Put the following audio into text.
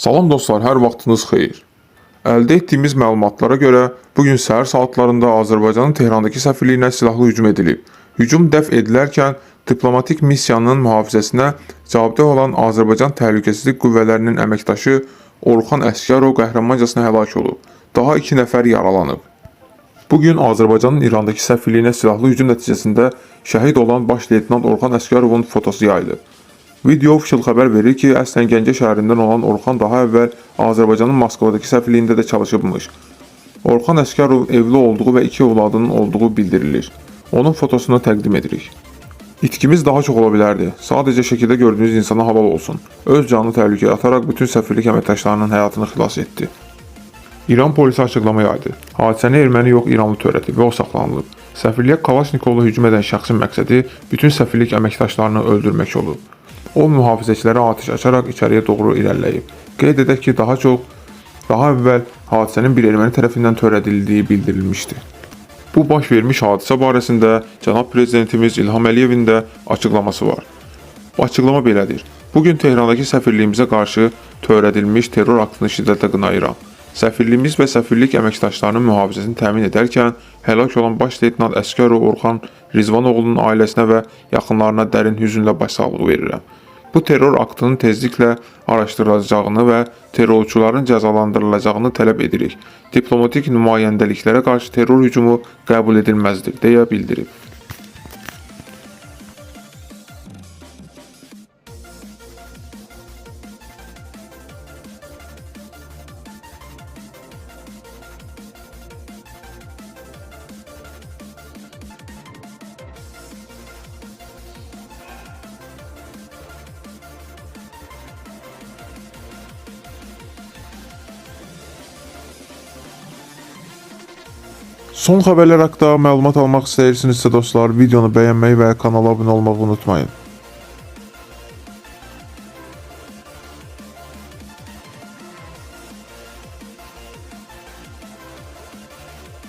Salam dostlar, hər vaxtınız xeyir. Əldə etdiyimiz məlumatlara görə bu gün səhər saatlarında Azərbaycanın Tehrandakı səfirliyinə silahlı hücum edilib. Hücum dəf edilərkən diplomatik missiyanın mühafizəsinə cavabdeh olan Azərbaycan Təhlükəsizlik Qüvvələrinin əməkdaşı Orxan Əsgərov qəhrəmancasına həlak olub. Daha 2 nəfər yaralanıb. Bu gün Azərbaycanın İrandakı səfirliyinə silahlı hücum nəticəsində şəhid olan baş leytenant Orxan Əsgərovun fotosu yayılıb. Video official xəbər verir ki, əslən Gəncə şəhərindən olan Orxan daha əvvəl Azərbaycanın Moskvadakı səfirliyində də çalışıbmış. Orxan Əsgərov evli olduğu və iki övladının olduğu bildirilir. Onun fotosunu təqdim edirik. İtkimiz daha çox ola bilərdi. Sadəcə şəkildə gördüyünüz insana halal olsun. Öz canını təhlükəyə ataraq bütün səfirlik əməkdaşlarının həyatını xilas etdi. İran polisi açıqlama yaydı. Hadisəni erməni yox İranlı törədib və o saxlanılıb. Səfirliyə Kalaşnikovla hücum edən şəxsin məqsədi bütün səfirlik əməkdaşlarını öldürmək olub. O mühafizəçilərə atəş açaraq içəriyə doğru irəliləyib. Qeyd edək ki, daha çox daha əvvəl hadisənin bir erməni tərəfindən törədildiyi bildirilmişdi. Bu baş vermiş hadisə barəsində cənab prezidentimiz İlham Əliyevin də açıqlaması var. Bu açıqlama belədir. Bu gün Tehrandakı səfirliyimizə qarşı törədilmiş terror aktını şiddətlə qınayıram. Səfirliyimiz və səfirlik əməkdaşlarının mühafizəsini təmin edərkən həlak olan baş leytenant Əsgərov Orxan Rizvanoğlunun ailəsinə və yaxınlarına dərin hüznlə başsağlığı verirəm. Bu terror aktının tezliklə araşdırılacağını və terrorçuların cəzalandırılacağını tələb edirik. Diplomatik nümayəndəliklərə qarşı terror hücumu qəbul edilməzdir, deyə bildirib. Son xəbərlər haqqında məlumat almaq istəyirsinizsə dostlar, videonu bəyənməyi və kanala abunə olmağı unutmayın.